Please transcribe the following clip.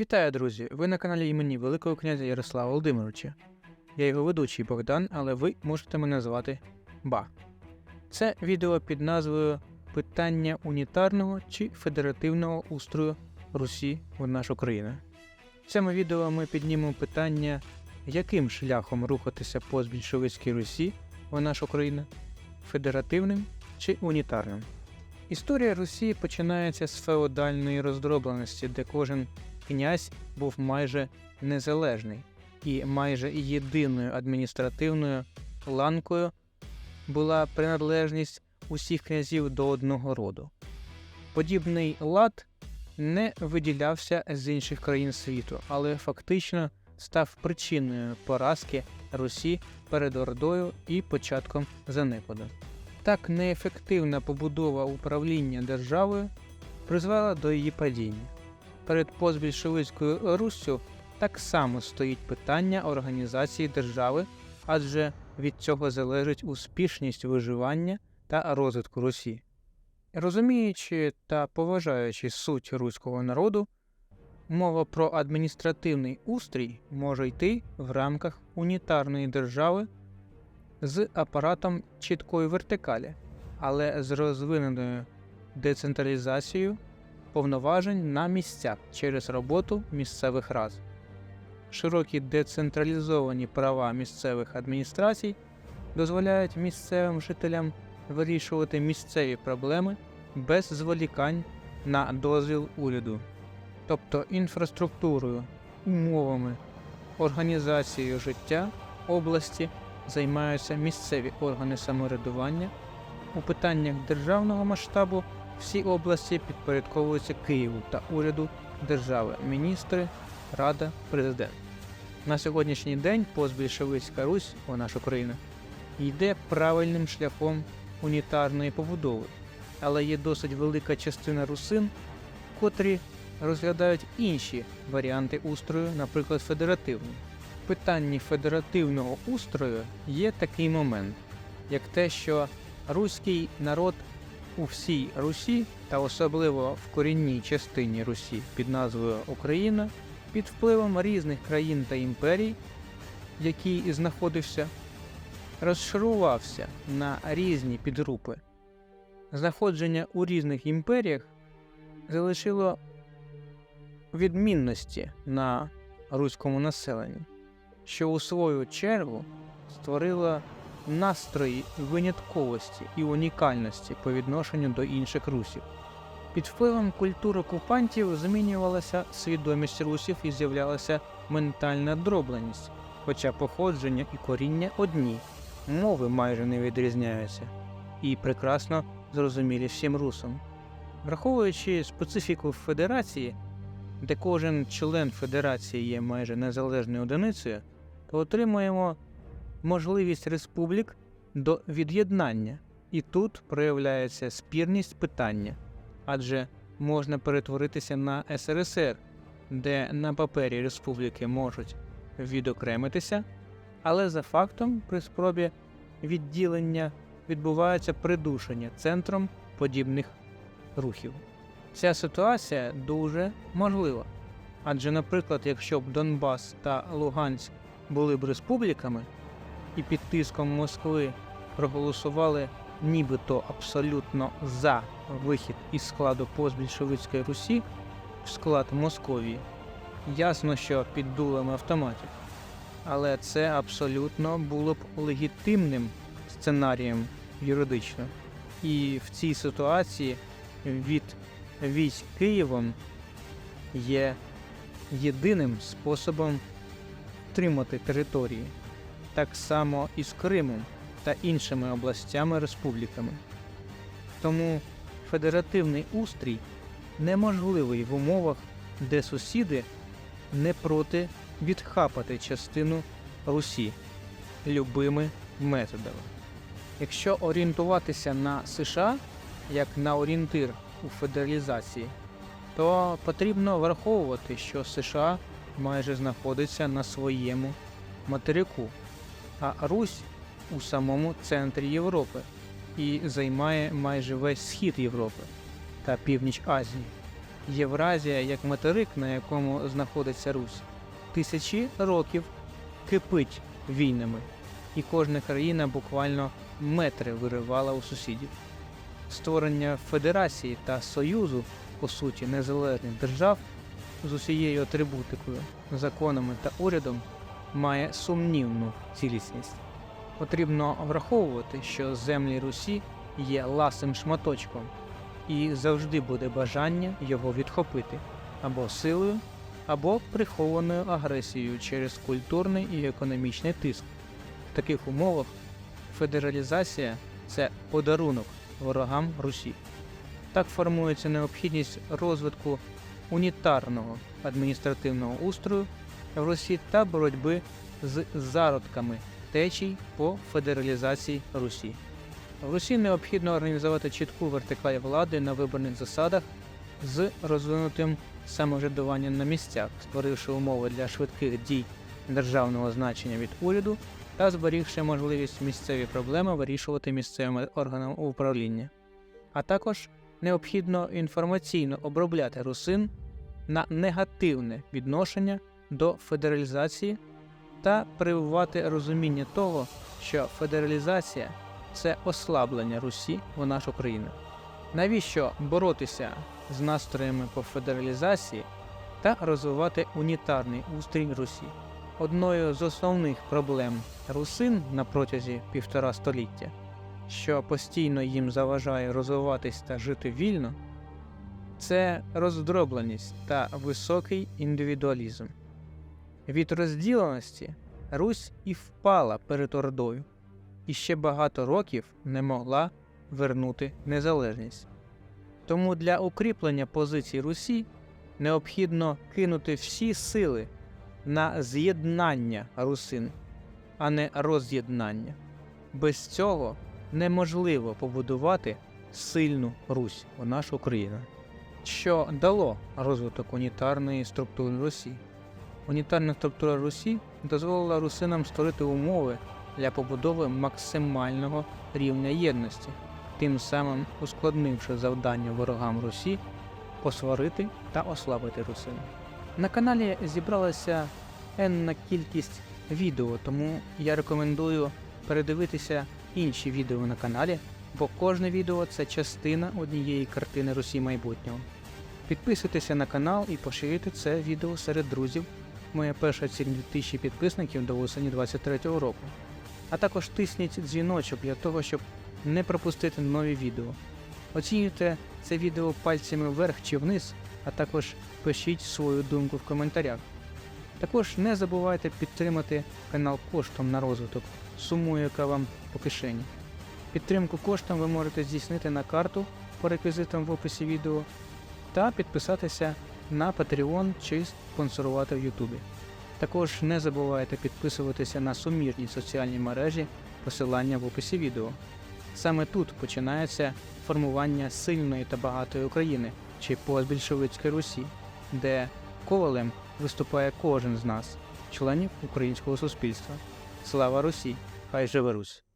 Вітаю, друзі! Ви на каналі імені Великого князя Ярослава Володимировича. Я його ведучий Богдан, але ви можете мене звати Ба. Це відео під назвою Питання унітарного чи федеративного устрою Русі в нашу країну. В цьому відео ми піднімемо питання, яким шляхом рухатися по збільшовицькій Русі в нашу країну федеративним чи унітарним. Історія Русі починається з феодальної роздробленості, де кожен князь був майже незалежний, і майже єдиною адміністративною ланкою була приналежність усіх князів до одного роду. Подібний лад не виділявся з інших країн світу, але фактично став причиною поразки Русі перед Ордою і початком занепаду. Так неефективна побудова управління державою призвела до її падіння. Перед постбільшовицькою Руссю так само стоїть питання організації держави, адже від цього залежить успішність виживання та розвитку Русі. Розуміючи та поважаючи суть руського народу, мова про адміністративний устрій може йти в рамках унітарної держави з апаратом чіткої вертикалі, але з розвиненою децентралізацією повноважень на місцях через роботу місцевих рад. Широкі децентралізовані права місцевих адміністрацій дозволяють місцевим жителям вирішувати місцеві проблеми без зволікань на дозвіл уряду, тобто інфраструктурою, умовами, організацією життя області займаються місцеві органи самоврядування. У питаннях державного масштабу всі області підпорядковуються Києву та уряду держави, міністри, рада, президент. На сьогоднішній день постбільшовицька Русь, о наша країна, йде правильним шляхом унітарної побудови, але є досить велика частина русин, котрі розглядають інші варіанти устрою, наприклад, федеративний. В питанні федеративного устрою є такий момент, як те, що руський народ у всій Русі та особливо в корінній частині Русі під назвою Україна під впливом різних країн та імперій, який знаходився, розшарувався на різні підгрупи. Знаходження у різних імперіях залишило відмінності на руському населенні, що у свою чергу створило настрої винятковості і унікальності по відношенню до інших русів. Під впливом культур окупантів змінювалася свідомість русів і з'являлася ментальна дробленість, хоча походження і коріння одні, мови майже не відрізняються, і прекрасно зрозумілі всім русам. Враховуючи специфіку федерації, де кожен член федерації є майже незалежною одиницею, то отримуємо можливість республік до від'єднання, і тут проявляється спірність питання, адже можна перетворитися на СРСР, де на папері республіки можуть відокремитися, але за фактом при спробі відділення відбувається придушення центром подібних рухів. Ця ситуація дуже можлива. Адже, наприклад, якщо б Донбас та Луганськ були б республіками, і під тиском Москви проголосували нібито абсолютно за вихід із складу постбільшовицької Русі в склад Московії. Ясно, що під дулами автоматів. Але це абсолютно було б легітимним сценарієм юридично. І в цій ситуації від військ Києвом є єдиним способом втримати території так само і з Кримом та іншими областями республіками. Тому федеративний устрій неможливий в умовах, де сусіди не проти відхапати частину Русі любими методами. Якщо орієнтуватися на США як на орієнтир у федералізації, то потрібно враховувати, що США майже знаходиться на своєму материку а Русь у самому центрі Європи і займає майже весь схід Європи та північ Азії. Євразія як материк, на якому знаходиться Русь, тисячі років кипить війнами, і кожна країна буквально метри виривала у сусідів. Створення федерації та союзу, по суті, незалежних держав з усією атрибутикою, законами та урядом має сумнівну цілісність. Потрібно враховувати, що землі Русі є ласим шматочком, і завжди буде бажання його відхопити або силою, або прихованою агресією через культурний і економічний тиск. В таких умовах федералізація це подарунок ворогам Русі. Так формується необхідність розвитку унітарного адміністративного устрою в Русі та боротьби з зародками течій по федералізації Русі. В Русі необхідно організувати чітку вертикаль влади на виборних засадах з розвинутим самоврядуванням на місцях, створивши умови для швидких дій державного значення від уряду та зберігши можливість місцеві проблеми вирішувати місцевими органами управління. А також необхідно інформаційно обробляти русин на негативне відношення до федералізації та прививати розуміння того, що федералізація це ослаблення Русі в нашу країну. Навіщо боротися з настроями по федералізації та розвивати унітарний устрій Русі? Одною з основних проблем русин на протязі півтора століття, що постійно їм заважає розвиватись та жити вільно, це роздробленість та високий індивідуалізм. Від розділеності Русь і впала перед Ордою, і ще багато років не могла вернути незалежність. Тому для укріплення позицій Русі необхідно кинути всі сили на з'єднання русин, а не роз'єднання. Без цього неможливо побудувати сильну Русь у нашу країну, що дало розвиток унітарної структури Русі. Унітарна структура Русі дозволила русинам створити умови для побудови максимального рівня єдності, тим самим ускладнивши завдання ворогам Русі посварити та ослабити русин. На каналі зібралася енна кількість відео, тому я рекомендую передивитися інші відео на каналі, бо кожне відео це частина однієї картини Русі майбутнього. Підписуйтеся на канал і поширюйте це відео серед друзів. Моя перша ціль 2000 підписників до осені 23-го року. А також тисніть дзвіночок для того, щоб не пропустити нові відео. Оцінюйте це відео пальцями вверх чи вниз, а також пишіть свою думку в коментарях. Також не забувайте підтримати канал коштом на розвиток, сумою, яка вам по кишені. Підтримку коштом ви можете здійснити на карту по реквізитам в описі відео та підписатися на Patreon чи спонсорувати в Ютубі. Також не забувайте підписуватися на сумірні соціальні мережі, посилання в описі відео. Саме тут починається формування сильної та багатої України чи постбільшовицької Русі, де ковалем виступає кожен з нас, членів українського суспільства. Слава Русі! Хай живе Русь!